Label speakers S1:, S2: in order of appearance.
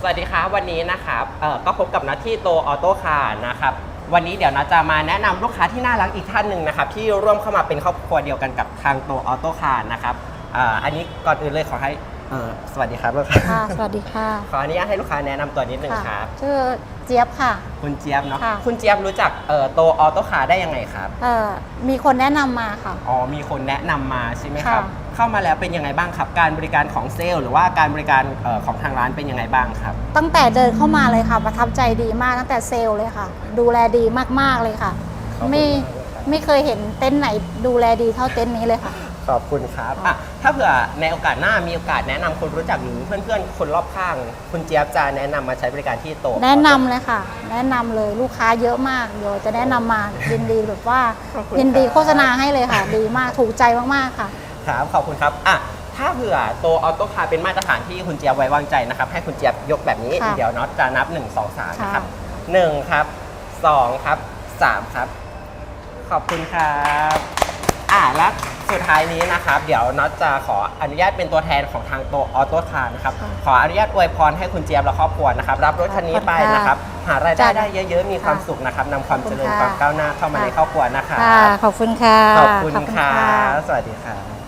S1: สวัสดีครับวันนี้นะครับเอ่อก็พบกับนัทที่โตออโต้คาร์นะครับวันนี้เดี๋ยวนัทจะมาแนะนำลูกค้าที่น่ารักอีกท่านหนึ่งนะครับที่ร่วมเข้ามาเป็นครอบครัวเดียวกันกับทางโตออโต้คาร์นะครับอ่าอันนี้ก่อนอื่นเลยขอให้ เอ่อสวัสดีครับลูกค้า
S2: ค่ะ สวัสดีค่ะ
S1: ขออนุญาตให้ลูกค้าแนะนำตัวนิดนึงค
S2: ค่ะ
S1: รับ
S2: ชื่อเจี๊ยบค่ะ
S1: คุณเจี๊ยบเนาะ
S2: ค่ะ
S1: คุณเจี๊ยบรู้จักเอ่อโตออโต้คาร์ได้ยังไงครับ
S2: เอ่อมีคนแนะนำมาค่ะ
S1: อ๋อมีคนแนะนำมาใช่ไหมครับ
S2: ค่ะ
S1: เข้ามาแล้วเป็นยังไงบ้างครับ การบริการของเซลล์หรือว่าการบริการเอ่อของทางร้านเป็นยังไงบ้างครับ
S2: ตั้งแต่เดินเข้ามาเลยค่ะ ประทับใจดีมากตั้งแต่เซลล์เลยค่ะ ดูแลดีมากๆเลยค่ะ
S1: ขอบคุณ
S2: ไม่
S1: มากเลยครับ
S2: ไม่เคยเห็นเต็นท์ไหนดูแลดีเท่าเต็นท์นี้เลยค่ะ
S1: ขอบคุณครับอะถ้าเผื่อในโอกาสหน้ามีโอกาสแนะนำคนรู้จักหรือเพื่อนๆ คนรอบข้าง คุณเจี๊ยบจะแนะนำมาใช้บริการที่โต
S2: แนะนำเลยค่ะ แนะนำเลยลูกค้าเยอะมากเดี๋ยวจะแนะนำมายินดีแบบว่า
S1: ขอบคุณ
S2: ยินดี
S1: ครับ
S2: โฆษณาให้เลยค่ะ ดีมากถูกใจมากๆค่ะ
S1: ครับขอบคุณครับอะถ้าเผื่อโตออโต้คาร์เป็นมาตรฐานที่คุณเจี๊ยบไว้วางใจนะครับ ให้คุณเจี๊ยบยกแบบนี้
S2: ค่ะ
S1: เดี๋ยวน็อตจะนับ 1 2 3นะครับ
S2: ค่ะ
S1: 1ครับ2ครับ3ครับ ขอบคุณครับ อะและ สุดท้ายนี้นะครับ เดี๋ยวน็อตจะขออนุญาตเป็นตัวแทนของทางโตออโต้คาร์นะครับ
S2: ค่ะ
S1: ขออนุญาตอวยพรให้คุณเจี๊ยบและครอบครัวนะครับ รับรถคันนี้ไปนะครับ หารายได้
S2: จ้ะ
S1: ได้เยอะๆ มีความ
S2: ค่ะ
S1: สุขนะครับนำความ
S2: ขอบ
S1: เจ
S2: คุณ
S1: ริญ
S2: ค่ะ
S1: ความก้าวหน้าเข้ามาใน
S2: ค่ะ
S1: ครอบครัวนะครับ
S2: ค่ะขอบคุณค่ะ
S1: ขอบคุณ
S2: ขอบคุณ
S1: ค่ะ
S2: ค่ะ
S1: สวัสดีครับ